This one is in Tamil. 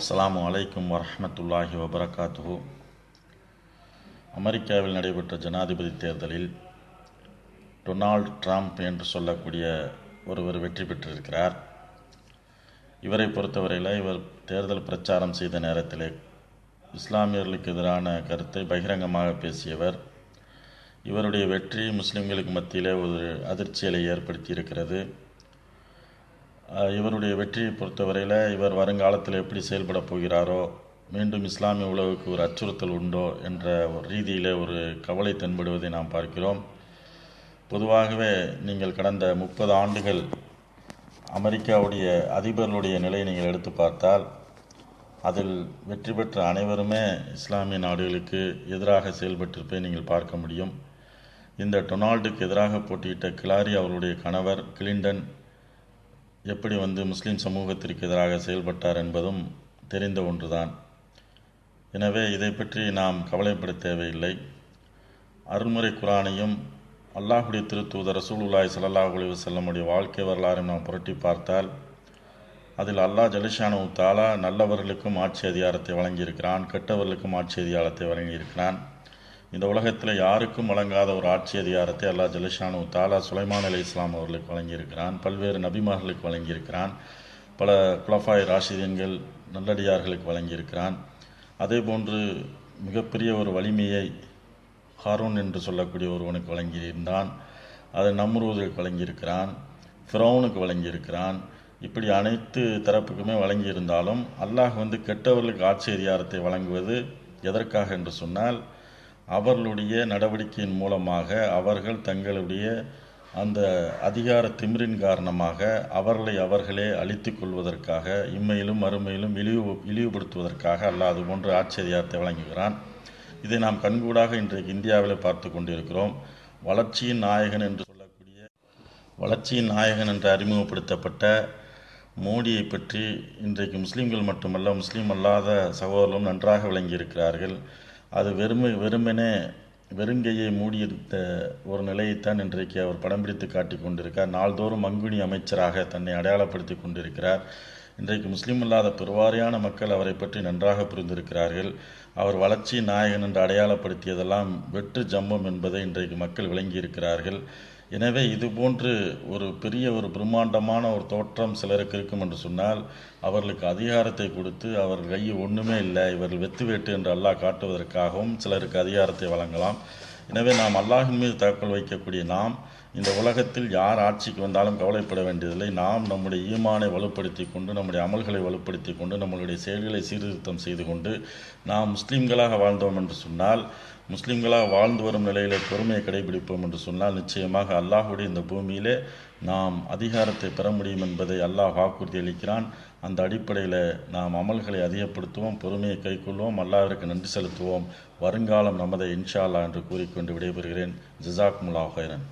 அஸ்லாம் வலைக்கம் வரமத்துல்லாஹி வபரகாத்துஹு அமெரிக்காவில் நடைபெற்ற ஜனாதிபதி தேர்தலில் டொனால்ட் ட்ரம்ப் என்று சொல்லக்கூடிய ஒருவர் வெற்றி பெற்றிருக்கிறார். இவரை பொறுத்தவரையில் இவர் தேர்தல் பிரச்சாரம் செய்த நேரத்திலே இஸ்லாமியர்களுக்கு எதிரான கருத்தை பகிரங்கமாக பேசியவர். இவருடைய வெற்றி முஸ்லிம்களுக்கு மத்தியிலே ஒரு அதிர்ச்சியலை ஏற்படுத்தியிருக்கிறது இவருடைய வெற்றியை பொறுத்தவரையில் இவர் வருங்காலத்தில் எப்படி செயல்பட போகிறாரோ மீண்டும் இஸ்லாமிய உலகுக்கு ஒரு அச்சுறுத்தல் உண்டோ என்ற ஒரு ரீதியில் ஒரு கவலை தென்படுவதை நாம் பார்க்கிறோம். பொதுவாகவே நீங்கள் கடந்த முப்பது ஆண்டுகள் அமெரிக்காவுடைய அதிபர்களுடைய நிலையை நீங்கள் எடுத்து பார்த்தால் அதில் வெற்றி பெற்ற அனைவருமே இஸ்லாமிய நாடுகளுக்கு எதிராக செயல்பட்டிருப்பதை நீங்கள் பார்க்க முடியும். இந்த டொனால்டுக்கு எதிராக போட்டியிட்ட கிலாரி அவருடைய கணவர் கிளின்டன் எப்படி வந்து முஸ்லீம் சமூகத்திற்கு எதிராக செயல்பட்டார் என்பதும் தெரிந்த ஒன்றுதான். எனவே இதை பற்றி நாம் கவலைப்பட தேவையில்லை. அருள்முறை குரானையும் அல்லாஹுடைய திருத்தூதர் ரசூலுல்லாய் ஸல்லல்லாஹு அலைஹி வஸல்லமுடைய வாழ்க்கை வரலாறும் நாம் புரட்டி பார்த்தால் அதில் அல்லாஹ் ஜலிஷானு தாலா நல்லவர்களுக்கும் ஆட்சி அதிகாரத்தை வழங்கியிருக்கிறான் கெட்டவர்களுக்கும் ஆட்சி அதிகாரத்தை வழங்கியிருக்கிறான். இந்த உலகத்தில் யாருக்கும் வழங்காத ஒரு ஆட்சி அதிகாரத்தை அல்லாஹ் ஜலிஷானு தாலா சுலைமான் அலி இஸ்லாம் அவர்களுக்கு வழங்கியிருக்கிறான். பல்வேறு நபிமார்களுக்கு வழங்கியிருக்கிறான். பல குலஃபாய் ராஷிதீன்கள் நல்லடியார்களுக்கு வழங்கியிருக்கிறான். அதேபோன்று மிகப்பெரிய ஒரு வலிமையை ஹாரூன் என்று சொல்லக்கூடிய ஒருவனுக்கு வழங்கியிருந்தான். அதை நம்ரூதுக்கு வழங்கியிருக்கிறான். ஃபிரௌனுக்கு வழங்கியிருக்கிறான். இப்படி அனைத்து தரப்புக்குமே வழங்கியிருந்தாலும் அல்லாஹ் வந்து கெட்டவர்களுக்கு ஆட்சி அதிகாரத்தை வழங்குவது எதற்காக என்று சொன்னால் அவர்களுடைய நடவடிக்கையின் மூலமாக அவர்கள் தங்களுடைய அந்த அதிகார திமிரின் காரணமாக அவர்களை அவர்களே அழித்து கொள்வதற்காக இம்மையிலும் மறுமையிலும் இழிவு இழிவுபடுத்துவதற்காக அல்லாஹ் அது போன்ற ஆட்சி வழங்குகிறான். இதை நாம் கண்கூடாக இன்றைக்கு இந்தியாவில் பார்த்து கொண்டிருக்கிறோம். வளர்ச்சியின் நாயகன் என்று சொல்லக்கூடிய வளர்ச்சியின் நாயகன் என்று அறிமுகப்படுத்தப்பட்ட மோடியை பற்றி இன்றைக்கு முஸ்லீம்கள் மட்டுமல்ல முஸ்லீம் அல்லாத சகோதரர்களும் நன்றாக விளங்கியிருக்கிறார்கள். அது வெறுமை வெறுமனே வெறுங்கையை மூடியிருந்த ஒரு நிலையைத்தான் இன்றைக்கு அவர் படம் பிடித்து காட்டி கொண்டிருக்கார். நாள்தோறும் மங்குனி அமைச்சராக தன்னை அடையாளப்படுத்தி கொண்டிருக்கிறார். இன்றைக்கு முஸ்லீம் இல்லாத பெருவாரியான மக்கள் அவரை பற்றி நன்றாக புரிந்திருக்கிறார்கள். அவர் வளர்ச்சி நாயகன் என்று அடையாளப்படுத்தியதெல்லாம் வெற்று ஜம்பம் என்பதை இன்றைக்கு மக்கள் விளங்கியிருக்கிறார்கள். எனவே இது போன்று ஒரு பெரிய ஒரு பிரம்மாண்டமான ஒரு தோற்றம் சிலருக்கு இருக்கும் என்று சொன்னால் அவர்களுக்கு அதிகாரத்தை கொடுத்து அவர்கள் கையில் ஒன்றுமே இல்லை இவர்கள் வெத்து வேட்டு என்று அல்லாஹ் காட்டுவதற்காகவும் சிலருக்கு அதிகாரத்தை வழங்கலாம். எனவே நாம் அல்லாஹின் மீது தாக்கல் வைக்கக்கூடிய நாம் இந்த உலகத்தில் யார் ஆட்சிக்கு வந்தாலும் கவலைப்பட வேண்டியதில்லை. நாம் நம்முடைய ஈமானை வலுப்படுத்தி கொண்டு நம்முடைய அமல்களை வலுப்படுத்தி கொண்டு நம்மளுடைய செயல்களை சீர்திருத்தம் செய்து கொண்டு நாம் முஸ்லீம்களாக வாழ்ந்தோம் என்று சொன்னால் முஸ்லீம்களாக வாழ்ந்து வரும் நிலையில் பொறுமையை கடைபிடிப்போம் என்று சொன்னால் நிச்சயமாக அல்லாஹுடைய இந்த பூமியிலே நாம் அதிகாரத்தை பெற முடியும் என்பதை அல்லாஹ் வாக்குறுதி அளிக்கிறான். அந்த அடிப்படையில் நாம் அமல்களை அதிகப்படுத்துவோம் பொறுமையை கைக்கொள்வோம் அல்லாஹிற்கு நன்றி செலுத்துவோம். வருங்காலம் நமதை இன்ஷா அல்லா என்று கூறிக்கொண்டு விடைபெறுகிறேன். ஜிசாக் முலா ஹைரன்